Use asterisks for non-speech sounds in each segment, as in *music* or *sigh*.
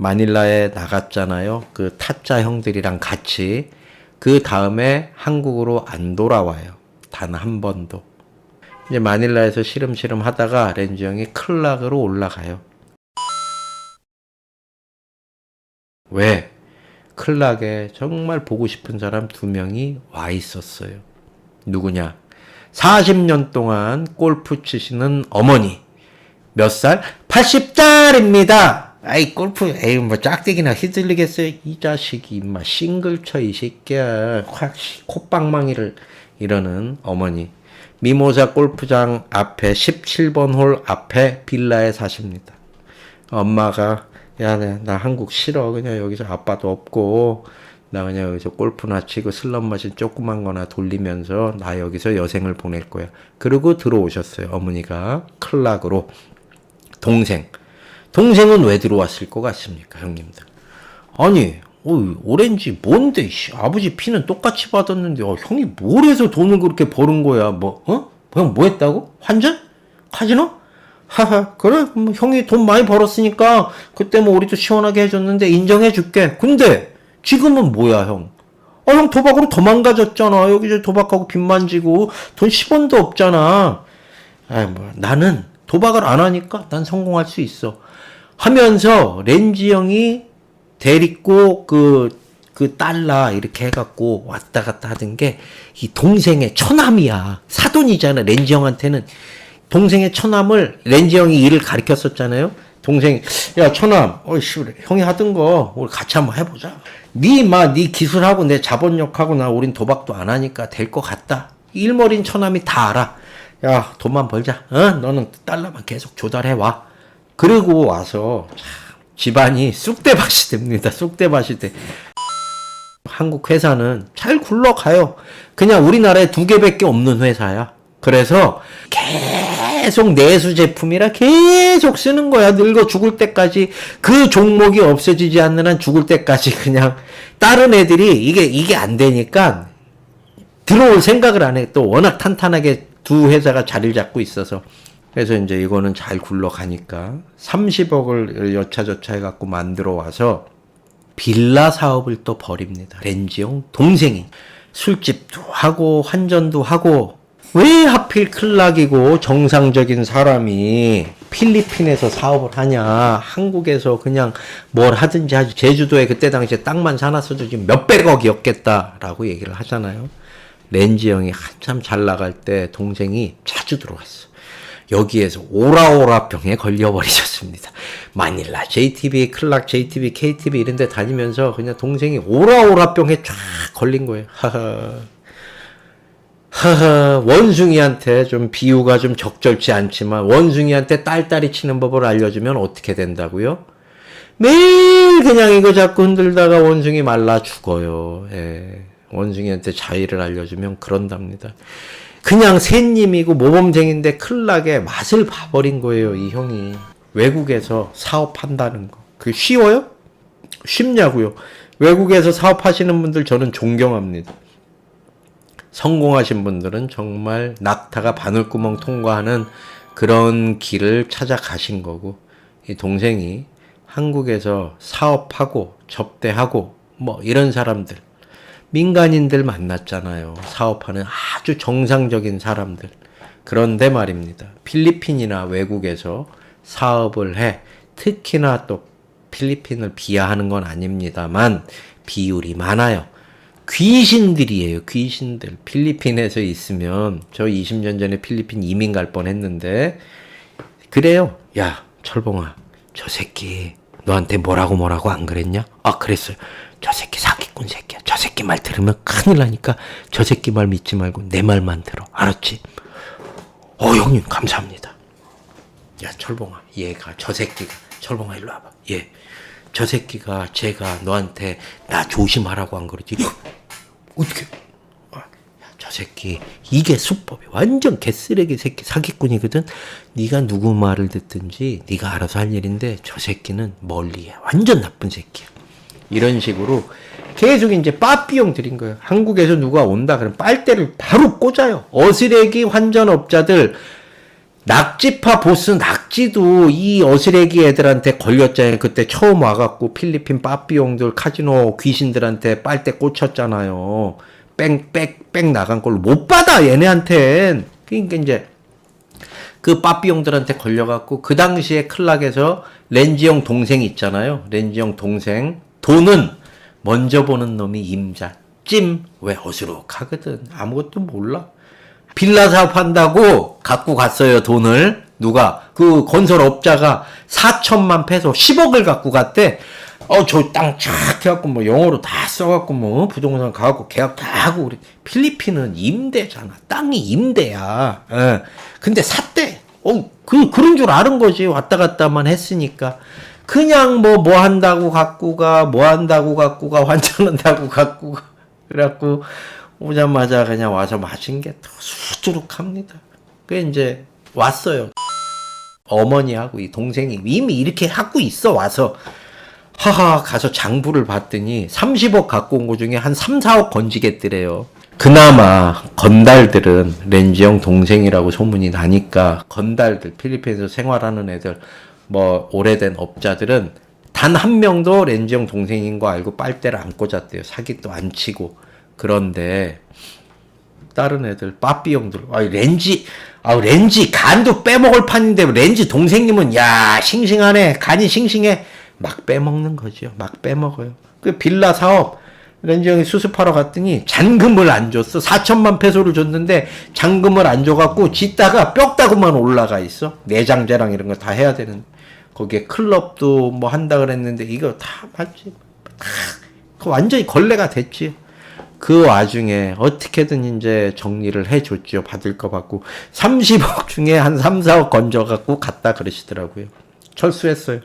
마닐라에 나갔잖아요. 그 타짜 형들이랑 같이. 그 다음에 한국으로 안 돌아와요. 단 한 번도. 이제 마닐라에서 시름시름 하다가 렌즈 형이 클락으로 올라가요. 왜? 클락에 정말 보고 싶은 사람 두 명이 와 있었어요. 누구냐? 40년 동안 골프 치시는 어머니. 몇 살? 80살입니다! 아이, 골프, 에이, 뭐, 짝대기나 휘둘리겠어요? 이 자식이, 임마, 싱글쳐, 이 새끼야. 확, 씨, 콧방망이를, 이러는 어머니. 미모사 골프장 앞에 17번 홀 앞에 빌라에 사십니다. 엄마가 야, 나, 나 한국 싫어. 그냥 여기서 아빠도 없고 나 그냥 여기서 골프나 치고 슬럼 머신 조그만 거나 돌리면서 나 여기서 여생을 보낼 거야. 그러고 들어오셨어요. 어머니가 클락으로 동생. 동생은 왜 들어왔을 것 같습니까, 형님들? 아니, 어, 오렌지 뭔데? 씨, 아버지 피는 똑같이 받았는데 어, 형이 뭘 해서 돈을 그렇게 버는 거야? 뭐 어? 형 뭐 했다고? 환전? 카지노? 하하 그래 뭐 형이 돈 많이 벌었으니까 그때 뭐 우리도 시원하게 해줬는데 인정해 줄게. 근데 지금은 뭐야 형? 어, 형 도박으로 도망가졌잖아. 여기서 도박하고 빚 만지고 돈 10원도 없잖아. 아, 뭐 나는 도박을 안 하니까 난 성공할 수 있어. 하면서 렌지 형이 데리고 그, 그 달러 이렇게 해갖고 왔다 갔다 하던 게 이 동생의 처남이야. 사돈이잖아. 렌지 형한테는. 동생의 처남을 렌지 형이 일을 가르쳤었잖아요. 동생, 야, 처남, 어이씨, 형이 하던 거, 우리 같이 한번 해보자. 니, 마, 니 기술하고 내 자본력하고 나 우린 도박도 안 하니까 될 것 같다. 일머린 처남이 다 알아. 야, 돈만 벌자. 어? 너는 달러만 계속 조달해 와. 그리고 와서, 참, 집안이 쑥대밭이 됩니다. 쑥대밭이 돼. 한국 회사는 잘 굴러가요. 그냥 우리나라에 두 개밖에 없는 회사야. 그래서 계속 내수 제품이라 계속 쓰는 거야. 늙어 죽을 때까지 그 종목이 없어지지 않는 한 죽을 때까지 그냥 다른 애들이 이게 이게 안 되니까 들어올 생각을 안 해. 또 워낙 탄탄하게 두 회사가 자리를 잡고 있어서. 그래서 이제 이거는 잘 굴러가니까 30억을 여차저차 해갖고 만들어 와서 빌라 사업을 또 벌입니다. 렌지용 동생이 술집도 하고 환전도 하고 왜 하필 클락이고 정상적인 사람이 필리핀에서 사업을 하냐 한국에서 그냥 뭘 하든지 하지 제주도에 그때 당시에 땅만 사놨어도 지금 몇백억이었겠다라고 얘기를 하잖아요. 렌지 형이 한참 잘 나갈 때 동생이 자주 들어왔어. 여기에서 오라오라 병에 걸려버리셨습니다. 마닐라, JTB, 클락, JTB, KTB 이런 데 다니면서 그냥 동생이 오라오라 병에 쫙 걸린 거예요. 하하. 하하, 원숭이한테 좀 비유가 좀 적절치 않지만 원숭이한테 딸딸이 치는 법을 알려주면 어떻게 된다고요? 매일 그냥 이거 자꾸 흔들다가 원숭이 말라 죽어요. 예. 원숭이한테 자의를 알려주면 그런답니다. 그냥 새님이고 모범생인데 클락에 맛을 봐버린 거예요, 이 형이. 외국에서 사업한다는 거. 그 쉬워요? 쉽냐고요. 외국에서 사업하시는 분들 저는 존경합니다. 성공하신 분들은 정말 낙타가 바늘구멍 통과하는 그런 길을 찾아가신 거고, 이 동생이 한국에서 사업하고 접대하고 뭐 이런 사람들, 민간인들 만났잖아요. 사업하는 아주 정상적인 사람들. 그런데 말입니다. 필리핀이나 외국에서 사업을 해, 특히나 또 필리핀을 비하하는 건 아닙니다만, 비율이 많아요. 귀신들이에요, 귀신들. 필리핀에서 있으면, 저 20년 전에 필리핀 이민 갈 뻔 했는데, 그래요. 야, 철봉아, 저 새끼, 너한테 뭐라고 뭐라고 안 그랬냐? 아, 그랬어요. 저 새끼 사기꾼 새끼야. 저 새끼 말 들으면 큰일 나니까 저 새끼 말 믿지 말고 내 말만 들어. 알았지? 어, 형님, 감사합니다. 야, 철봉아, 얘가, 저 새끼가, 철봉아, 일로 와봐. 얘, 저 새끼가 제가 너한테 나 조심하라고 한 거지. 어떻게? 아, 야, 저 새끼 이게 수법이 완전 개쓰레기 새끼 사기꾼이거든. 네가 누구 말을 듣든지 네가 알아서 할 일인데 저 새끼는 멀리해. 완전 나쁜 새끼야. 이런 식으로 계속 이제 빠삐용 드린 거예요. 한국에서 누가 온다 그러면 빨대를 바로 꽂아요. 어스레기 환전업자들 낙지파 보스 낙지도 이 어스레기 애들한테 걸렸잖아요. 그때 처음 와갖고 필리핀 빠삐용들 카지노 귀신들한테 빨대 꽂혔잖아요. 뺑뺑뺑 나간 걸로 못 받아 얘네한텐. 그러니까 이제 그 빠삐용들한테 걸려갖고 그 당시에 클락에서 렌지 형 동생 있잖아요. 렌지 형 동생 돈은 먼저 보는 놈이 임자. 찜 왜 어수룩하거든. 아무것도 몰라. 빌라 사업한다고 갖고 갔어요 돈을. 누가? 그 건설업자가 4천만 페소 10억을 갖고 갔대. 어 저 땅 쫙 해갖고 뭐 영어로 다 써갖고 뭐 부동산 가갖고 계약 다 하고 우리 필리핀은 임대잖아. 땅이 임대야. 예. 근데 샀대. 어 그 그런 줄 아는 거지. 왔다 갔다만 했으니까 그냥 뭐뭐 한다고 갖고 가 뭐 한다고 갖고 가 환전한다고 갖고 가 그래갖고 오자마자 그냥 와서 마신 게더 수두룩합니다. 그 이제 왔어요. 어머니하고 이 동생이 이미 이렇게 하고 있어 와서 하하 가서 장부를 봤더니 30억 갖고 온 거 중에 한 3, 4억 건지겠더래요. 그나마 건달들은 렌지형 동생이라고 소문이 나니까 건달들 필리핀에서 생활하는 애들 뭐 오래된 업자들은 단 한 명도 렌지형 동생인 거 알고 빨대를 안 꽂았대요. 사기도 안 치고. 그런데 다른 애들 빠삐 형들 아 렌지 아 렌지 간도 빼먹을 판인데 렌지 동생님은 야 싱싱하네. 간이 싱싱해. 막 빼먹는 거죠. 막 빼먹어요. 그 빌라 사업 렌지 형이 수습하러 갔더니 잔금을 안 줬어. 4천만 페소를 줬는데 잔금을 안 줘갖고 짓다가 뼈다구만 올라가 있어. 내장재랑 이런 거 다 해야 되는 거기에 클럽도 뭐 한다 그랬는데 이거 다 맞지 다 완전히 걸레가 됐지 그 와중에 어떻게든 이제 정리를 해줬죠. 받을 거 받고. 30억 중에 한 3, 4억 건져갖고 갔다 그러시더라고요. 철수했어요.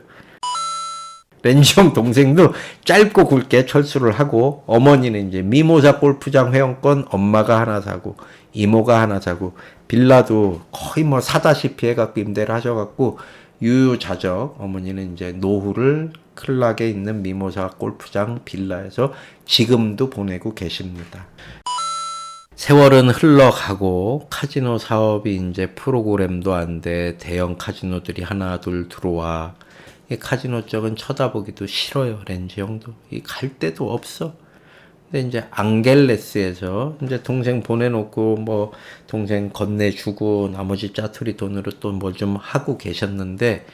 렌지형 동생도 짧고 굵게 철수를 하고 어머니는 이제 미모사 골프장 회원권 엄마가 하나 사고 이모가 하나 사고 빌라도 거의 뭐 사다시피 해갖고 임대를 하셔갖고 유유자적 어머니는 이제 노후를 클락에 있는 미모사 골프장 빌라에서 지금도 보내고 계십니다. 세월은 흘러가고 카지노 사업이 이제 프로그램도 안 돼 대형 카지노들이 하나 둘 들어와. 이 카지노 쪽은 쳐다보기도 싫어요 렌지 형도. 이 갈 데도 없어 근데 이제 앙겔레스에서 이제 동생 보내놓고 뭐 동생 건네주고 나머지 짜투리 돈으로 또 뭘 좀 하고 계셨는데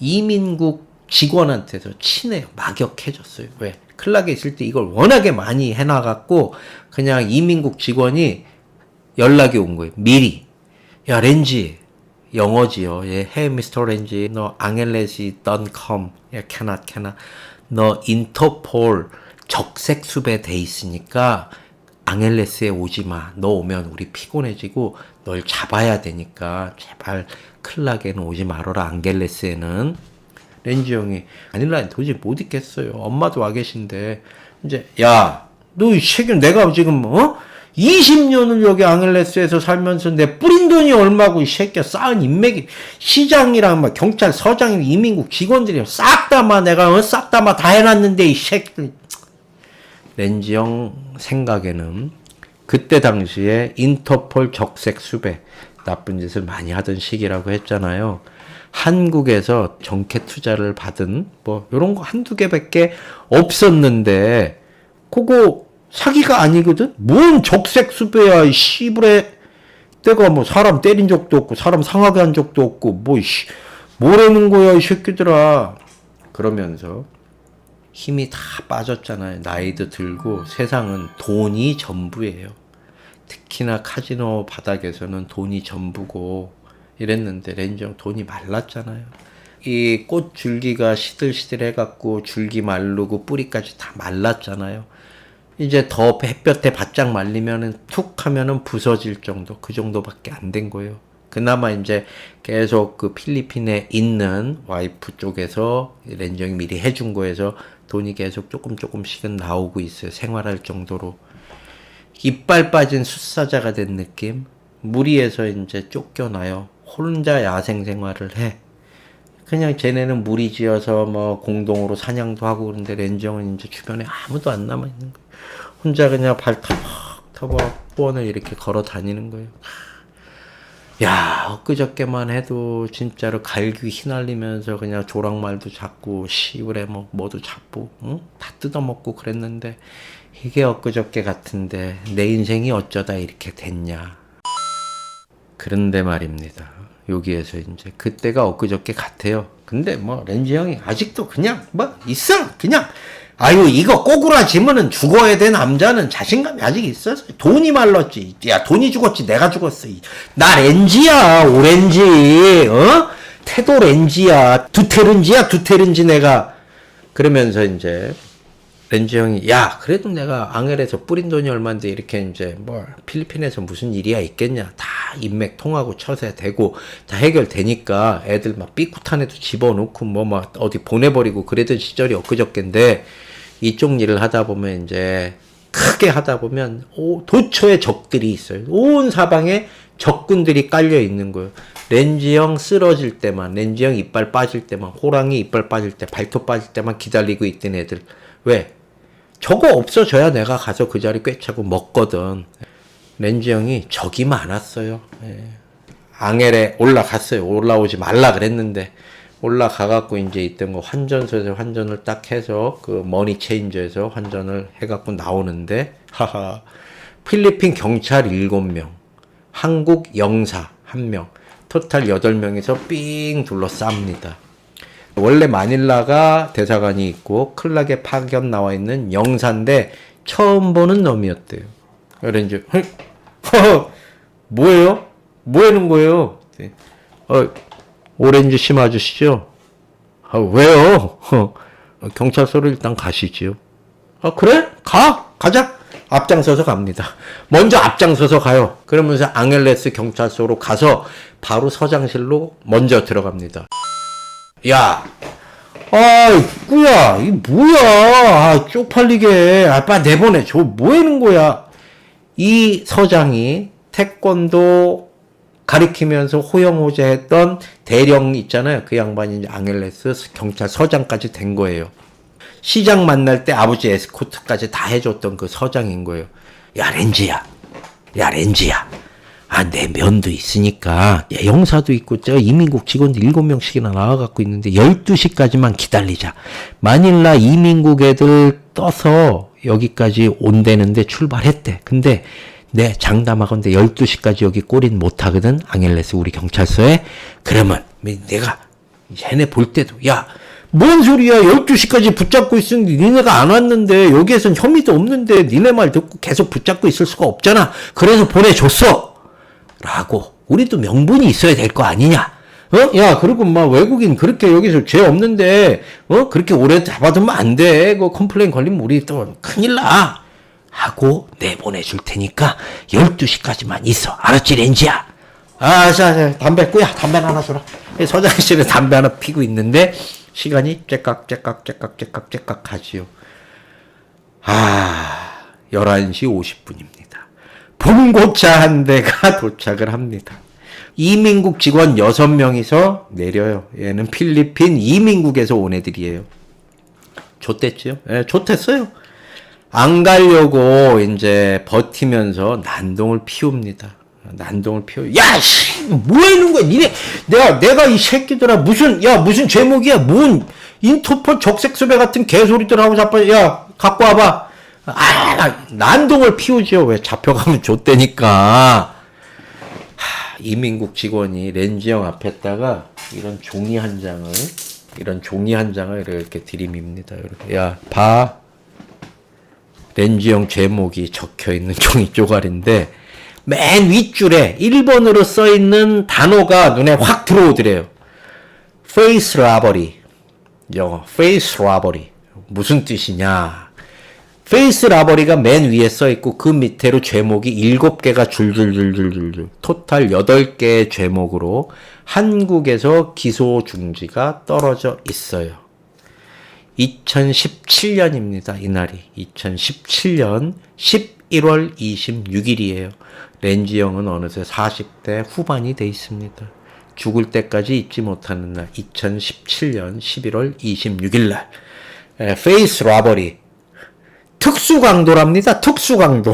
이민국 직원한테서 친해요. 막역해줬어요. 왜? 클락에 있을 때 이걸 워낙에 많이 해놔갖고 그냥 이민국 직원이 연락이 온 거예요. 미리. 야 렌지. 영어지요. 예, hey 미스터 렌지 너 앙헬레시 don't come 야 cannot cannot. 너 인터폴 적색 수배 돼 있으니까 앙헬레스에 오지 마. 너 오면 우리 피곤해지고 널 잡아야 되니까 제발 클락에는 오지 말아라. 앙겔레스에는 렌지 형이 아닐라 도저히 못 있겠어요. 엄마도 와 계신데 이제 야 너이 새끼 내가 지금 어? 20년을 여기 앙헬레스에서 살면서 내 뿌린 돈이 얼마고 이 새끼야 쌓은 인맥이 시장이랑 막 경찰 서장이 이민국 직원들이 싹 다마 내가 어? 싹 다마 다 해놨는데 이 새끼 렌지 형 생각에는 그때 당시에 인터폴 적색 수배 나쁜 짓을 많이 하던 시기라고 했잖아요. 한국에서 정캐 투자를 받은 뭐 요런 거 한두 개밖에 없었는데 그거 사기가 아니거든. 뭔 적색 수배야 이 씨부레 내가 뭐 사람 때린 적도 없고 사람 상하게 한 적도 없고 뭐 씨, 뭐라는 거야 이 새끼들아 그러면서 힘이 다 빠졌잖아요. 나이도 들고 세상은 돈이 전부예요. 특히나 카지노 바닥에서는 돈이 전부고 이랬는데 렌정 돈이 말랐잖아요. 이 꽃 줄기가 시들시들 해갖고 줄기 말르고 뿌리까지 다 말랐잖아요. 이제 더 햇볕에 바짝 말리면은 툭 하면은 부서질 정도 그 정도밖에 안 된 거예요. 그나마 이제 계속 그 필리핀에 있는 와이프 쪽에서 렌정이 미리 해준 거에서 돈이 계속 조금 조금씩은 나오고 있어요. 생활할 정도로. 이빨 빠진 숫사자가 된 느낌? 무리에서 이제 쫓겨나요. 혼자 야생 생활을 해. 그냥 쟤네는 무리 지어서 뭐 공동으로 사냥도 하고 그러는데 렌정은 이제 주변에 아무도 안 남아 있는 거예요. 혼자 그냥 발 터벅 터벅 후원을 이렇게 걸어 다니는 거예요. 야, 엊그저께만 해도 진짜로 갈기 휘날리면서 그냥 조랑말도 잡고 시우레 뭐 뭐도 잡고 응? 다 뜯어먹고 그랬는데 이게 엊그저께 같은데 내 인생이 어쩌다 이렇게 됐냐. 그런데 말입니다. 여기에서 이제 그때가 엊그저께 같아요. 근데 뭐 렌즈 형이 아직도 그냥 뭐 있어 그냥 아유 이거 꼬꾸라지면은 죽어야 돼 남자는. 자신감이 아직 있어서. 돈이 말랐지. 야 돈이 죽었지. 내가 죽었어. 나 렌즈야 오렌지. 어? 태도 렌즈야. 두테른지야 두테른지 내가. 그러면서 이제 렌즈 형이 야 그래도 내가 앙헬에서 뿌린 돈이 얼만데 이렇게 이제 뭐 필리핀에서 무슨 일이야 있겠냐. 다 인맥 통하고 처세 되고. 다 해결되니까 애들 막 애도 집어넣고 뭐 막 어디 보내버리고 그랬던 시절이 엊그저께인데 이쪽 일을 하다 보면 이제 크게 하다 보면 오, 도처에 적들이 있어요 온 사방에 적군들이 깔려 있는 거예요 렌즈형 쓰러질 때만 렌즈형 이빨 빠질 때만 호랑이 이빨 빠질 때 발톱 빠질 때만 기다리고 있던 애들 왜 저거 없어져야 내가 가서 그 자리 꿰차고 먹거든. 렌즈 형이 적이 많았어요. 예. 앙헬에 올라갔어요. 올라오지 말라 그랬는데 올라가갖고 이제 있던 거 환전소에서 환전을 딱 해서 그 머니 체인저에서 환전을 해갖고 나오는데 하하 필리핀 경찰 7명 한국 영사 1명 토탈 8명에서 삥 둘러쌉니다. 원래 마닐라가 대사관이 있고 클락에 파견 나와 있는 영사인데 처음 보는 놈이었대요. 그래 이제 허, 뭐예요? 뭐 하는 거예요? 네. 어, 오렌지 심 아저씨죠? 아, 왜요? 어, *laughs* 경찰서로 일단 가시지요. 아, 그래? 가! 가자! 앞장서서 갑니다. 먼저 앞장서서 가요. 그러면서 앙헬레스 경찰서로 가서 바로 서장실로 먼저 들어갑니다. 야, 아, 꾸야, 이 뭐야? 아, 쪽팔리게. 아, 빨리 내보내. 저 뭐 하는 거야? 이 서장이 태권도 가리키면서 호영호재했던 대령 있잖아요. 그 양반이 이제 앙헬레스 경찰서장까지 된 거예요. 시장 만날 때 아버지 에스코트까지 다 해줬던 그 서장인 거예요. 야, 렌즈야. 야, 렌즈야. 아, 내 면도 있으니까, 야, 영사도 있고, 저 이민국 직원들 7명씩이나 나와갖고 있는데, 12시까지만 기다리자. 마닐라 이민국 애들 떠서 여기까지 온대는데 출발했대. 근데, 내 장담하건대 12시까지 여기 꼬린 못하거든? 앙헬레스 우리 경찰서에. 그러면, 내가, 쟤네 볼 때도, 야, 뭔 소리야. 12시까지 붙잡고 있으니 니네가 안 왔는데, 여기에선 혐의도 없는데, 니네 말 듣고 계속 붙잡고 있을 수가 없잖아. 그래서 보내줬어. 라고 우리도 명분이 있어야 될 거 아니냐? 어? 야, 그리고 막 외국인 그렇게 여기서 죄 없는데 어? 그렇게 오래 잡아두면 안 돼. 그 컴플레인 걸리면 우리 또 큰일 나. 하고 내보내 줄 테니까 12시까지만 있어. 알았지, 렌지야? 아, 자, 자, 담배 꾸야. 담배 하나 줘라. 서장실에 담배 하나 피고 있는데 시간이 째깍 째깍 째깍 째깍 째깍 하지요. 아, 11시 50분입니다. 봉고차 한 대가 *laughs* 도착을 합니다. 이민국 직원 6명이서 내려요. 얘는 필리핀 이민국에서 온 애들이에요. 좋댔죠? 예, 좋댔어요. 안 가려고 이제 버티면서 난동을 피웁니다. 난동을 피워. 야, 씨, 뭐 하는 거야? 니네, 내가, 내가 이 새끼들아, 무슨, 야, 무슨 제목이야? 뭔, 인터폴 적색수배 같은 개소리들 하고 자빠, 야, 갖고 와봐. 아, 난동을 피우죠. 왜 잡혀가면 좆대니까. 하, 이민국 직원이 렌즈형 앞에다가 이런 종이 한 장을, 이런 종이 한 장을 이렇게 들이밉니다. 이렇게. 야, 봐. 렌즈형 제목이 적혀 있는 *laughs* 종이 쪼가리인데, 맨 윗줄에 1번으로 써 있는 단어가 눈에 확 들어오더래요. face robbery. 영어, face robbery. 무슨 뜻이냐? 페이스 라버리가 맨 위에 써 있고 그 밑에로 죄목이 7개가 줄줄줄줄줄줄 토탈 8개의 죄목으로 한국에서 기소 중지가 떨어져 있어요. 2017년입니다. 이날이 2017년 11월 26일이에요. 렌즈 형은 어느새 40대 후반이 돼 있습니다. 죽을 때까지 잊지 못하는 날 2017년 11월 26일 날 페이스 라버리 특수 강도랍니다. 특수 강도.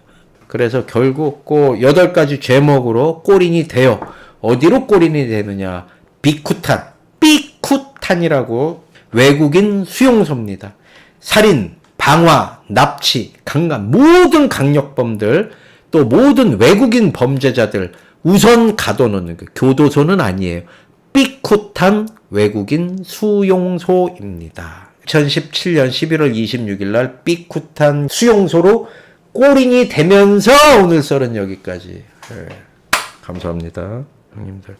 *laughs* 그래서 결국 그 여덟 가지 죄목으로 꼬린이 돼요. 어디로 꼬린이 되느냐? 비쿠탄, 삐쿠탄이라고 외국인 수용소입니다. 살인, 방화, 납치, 강간 모든 강력범들 또 모든 외국인 범죄자들 우선 가둬놓는 그 교도소는 아니에요. 삐쿠탄 외국인 수용소입니다. 2017년 11월 26일 날 삐쿠탄 수용소로 꼬링이 되면서 오늘 썰은 여기까지. 예, 감사합니다. 형님들.